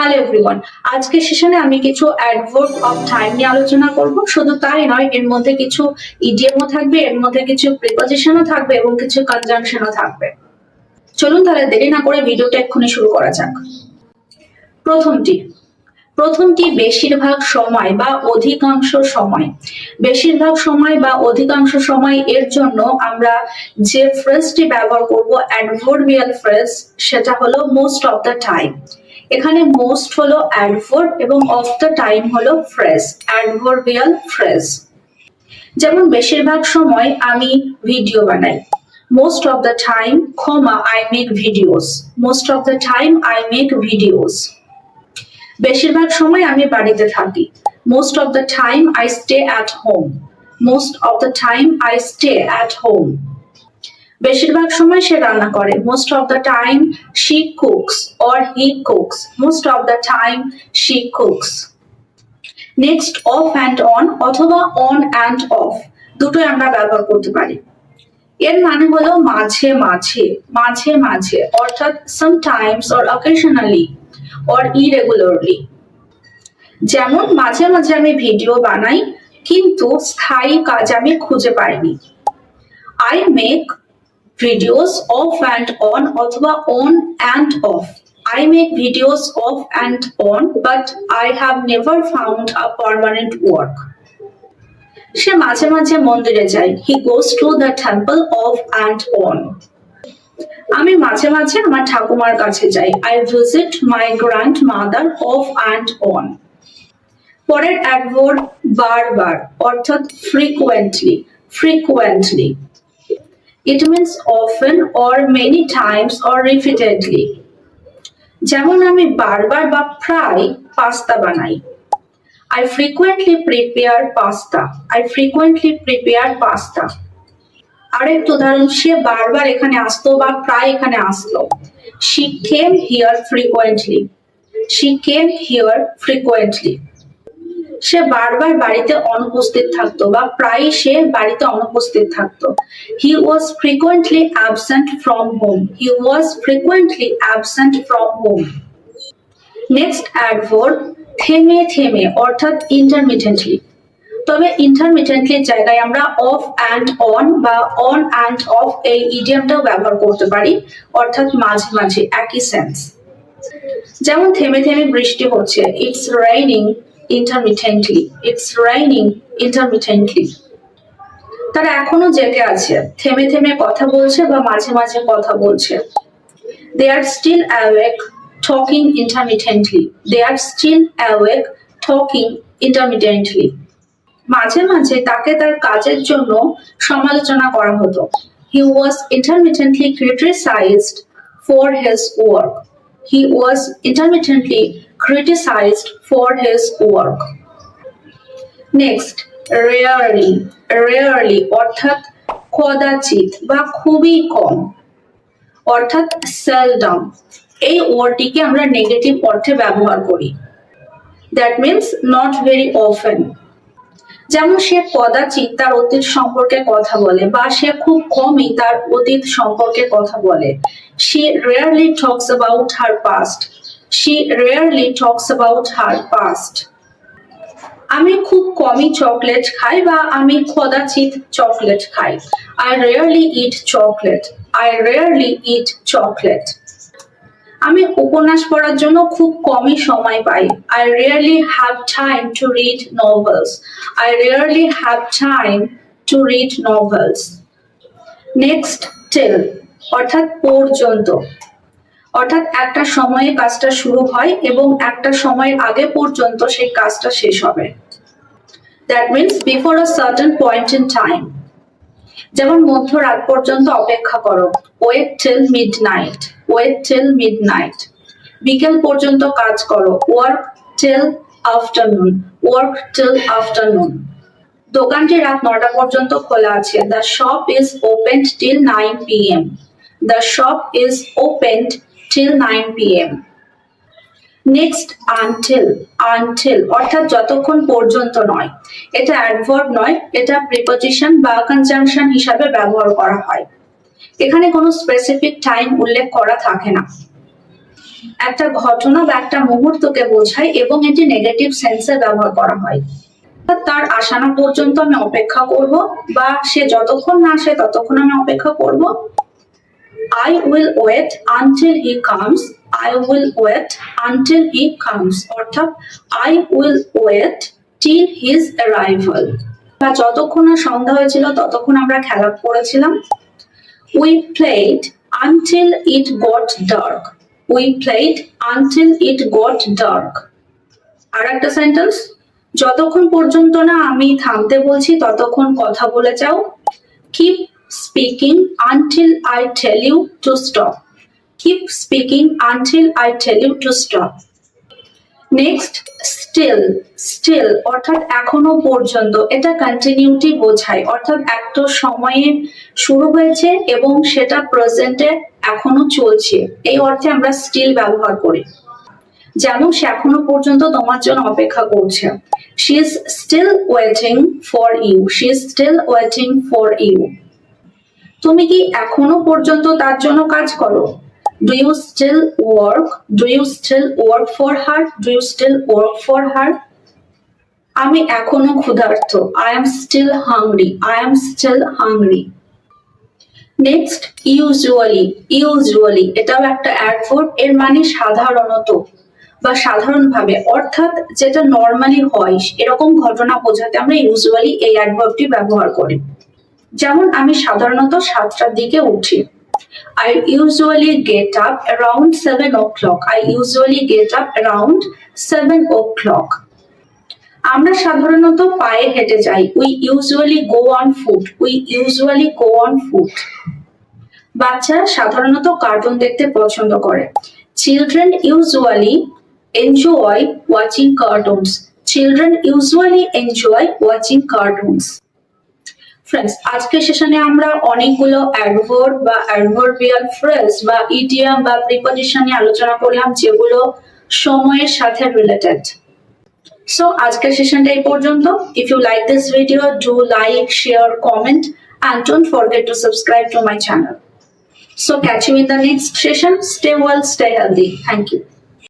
Hello everyone আজকে সেশনে আমি কিছু অ্যাডভার্ব অফ টাইম নিয়ে আলোচনা করব। শুধু তাই নয়, এর মধ্যে কিছু ইডিএমও থাকবে, এর মধ্যে কিছু প্রিপোজিশনও থাকবে এবং কিছু কনজাংশনও থাকবে। চলুন তাহলে দেরি না করে ভিডিওটা এক্ষুনি শুরু করা যাক। প্রথমটি প্রথমটি বেশিরভাগ সময় বা অধিকাংশ সময়। বেশিরভাগ সময় বা অধিকাংশ সময় এর জন্য আমরা যে ফ্রেজটি ব্যবহার করব অ্যাডভার্বিয়াল ফ্রেজ সেটা হলো মোস্ট অফ দ্য টাইম এখানে মোস্ট হলো অ্যাডভার্ব এবং অফ দ্য টাইম হলো ফ্রেজ অ্যাডভার্বিয়াল ফ্রেজ যেমন বেশিরভাগ সময় আমি ভিডিও বানাই। মোস্ট অফ দ্য টাইম ক্ষমা I make videos most of the time I make videos বেশিরভাগ সময় আমি বাড়িতে থাকি। Most of the time I stay at home most of the time I stay at home বেশিরভাগ সময় সে রান্না করে। Most of the time she cooks or he cooks most of the time she cooks next off and on অথবা on and off দুটোই আমরা ব্যবহার করতে পারি। এর মানে হলো মাঝে মাঝে মাঝে মাঝে, অর্থাৎ sometimes or occasionally or irregularly যেমন মাঝে মাঝে আমি ভিডিও বানাই কিন্তু স্থায়ী কাজ আমি খুঁজে পাইনি। I make videos off and on অথবা on and off I make videos off and on, but I have never found a permanent work. সে মাঝে মাঝে মন্দিরে যায়। He goes to the temple off and on আমি মাঝে মাঝে আমার ঠাকুমার কাছে যাই। I visit my grandmother off and on পরের অ্যাডভার্ব বারবার, অর্থাৎ frequently frequently it means often or many times or repeatedly যেমন আমি বারবার বা প্রায় পাস্তা বানাই। I frequently prepare pasta. I frequently prepare pasta. আরেক উদাহরণ, সে বারবার এখানে আসতো বা প্রায় এখানে আসলো। She came here frequently she came here frequently সে বারবার বাড়িতে অনুপস্থিত থাকতো বা প্রায় সে বাড়িতে অনুপস্থিত থাকতো। He was frequently absent from home he was frequently absent from home next adverb থেমে থেমে, অর্থাৎ ইন্টারমিডিয়েন্টলি তবে ইন্টারমিডিয়েন্টলি জায়গায় আমরা অফ অ্যান্ড অন বা অন অ্যান্ড অফ এই ইডিয়ামটাও ব্যবহার করতে পারি, অর্থাৎ মাঝে মাঝে, একই সেন্স যেমন থেমে থেমে বৃষ্টি হচ্ছে ইটস রাইনিং ইন্টারমিডিয়েন্টলি ইটস রাইনিং ইন্টারমিডিয়েন্টলি তারা এখনও জেগে আছে, থেমে থেমে কথা বলছে বা মাঝে মাঝে কথা বলছে they are still awake talking intermittently. They are still awake talking intermittently. মাঝে মাঝে তাকে তার কাজের জন্য সমালোচনা করা হতো। He was intermittently criticized for his work he was intermittently criticized for his work. Next rarely rarely অর্থাৎ কদাচিৎ বা খুবই কম, অর্থাৎ সেলডম এই ওয়ার্ডটিকে আমরা নেগেটিভ অর্থে ব্যবহার করি। That means not very often যেমন সে কদাচিৎ তার অতীত সম্পর্কে কথা বলে বা সে খুব কমই তার অতীত সম্পর্কে কথা বলে। She rarely talks about her past she rarely talks about her past আমি খুব কমই চকলেট খাই বা আমি কদাচিৎ চকলেট খাই। I rarely eat chocolate I rarely eat chocolate আমি উপন্যাস পড়ার জন্য খুব কমই সময় পাই। I rarely have time to read novels I rarely have time to read novels next till অর্থাৎ পর্যন্ত। অর্থাৎ একটা সময়ে কাজটা শুরু হয় এবং একটা সময়ের আগে পর্যন্ত সেই কাজটা শেষ হবে। That means before a certain point in time যেমন মধ্যরাত পর্যন্ত অপেক্ষা করো। Wait till midnight wait till midnight বিকেল পর্যন্ত কাজ করো। Work till afternoon work till afternoon দোকানটি রাত নটা পর্যন্ত খোলা আছে। The shop is open till nine P M the shop is open till nine P M next until until অর্থাৎ যতক্ষণ পর্যন্ত নয়। এটা অ্যাডভার্ব নয়, এটা প্রিপোজিশন বা কনজাংশন হিসাবে ব্যবহার করা হয়। এখানে কোনো স্পেসিফিক টাইম উল্লেখ করা থাকে না একটা ঘটনা বা একটা মুহূর্তকে বোঝায় এবং এটি নেগেটিভ সেন্সে ব্যবহার করা হয় তার আসানো পর্যন্ত আমি অপেক্ষা করব বা সে যতক্ষণ না আসে ততক্ষণ আমি অপেক্ষা করব I will wait until he comes. I will wait until he comes. অর্থাৎ I will wait till his arrival. বা যতক্ষণ সন্ধ্যা হয়েছিল ততক্ষণ আমরা খেলা করেছিলাম We played until it got dark. We played until it got dark. আর একটা সেন্টেন্স যতক্ষণ পর্যন্ত না আমি থামতে বলছি ততক্ষণ কথা বলে যাও keep speaking until I tell you to stop. Keep speaking until I tell you to stop. Next still still অর্থাৎ এখনও পর্যন্ত, এটা কন্টিনিউটি বোঝায়। অর্থাৎ একটা সময়ে শুরু হয়েছে এবং সেটা প্রেজেন্টে এখনও চলছে। এই অর্থে আমরা স্টিল ব্যবহার করি। যেমন সে এখনও পর্যন্ত তোমার জন্য অপেক্ষা করছে। She is still waiting for you she is still waiting for you তুমি কি এখনও পর্যন্ত তার জন্য কাজ করো? Do you still work do you still work for her do you still work for her আমি এখনও ক্ষুধার্ত। I am still hungry I am still hungry next usually usually এটাও একটা অ্যাডভার্ব এর মানে সাধারণত বা সাধারণভাবে। অর্থাৎ যেটা নর্মালি হয়, এরকম ঘটনা বোঝাতে আমরা ইউজুয়ালি এই অ্যাডভার্বটি ব্যবহার করি। যেমন আমি সাধারণত সাতটার দিকে উঠি। I usually get up around seven o'clock. I usually get up around seven o'clock. আমরা সাধারণত পায়ে হেঁটে যাই। We usually go on foot we usually go on foot বাচ্চারা সাধারণত কার্টুন দেখতে পছন্দ করে। Children usually enjoy watching cartoons children usually enjoy watching cartoons friends আজকের সেশনে আমরা অনেকগুলো অ্যাডভার্ব বা অ্যাডভার্বিয়াল ফ্রেজ বা ইডিয়াম বা প্রিপজিশন নিয়ে আলোচনা করলাম যেগুলো সময়ের সাথে রিলেটেড সো আজকের সেশনটা এই পর্যন্ত if you like this video do like share comment and don't forget to subscribe to my channel. So catch you in the next session. Stay well, stay healthy. Thank you.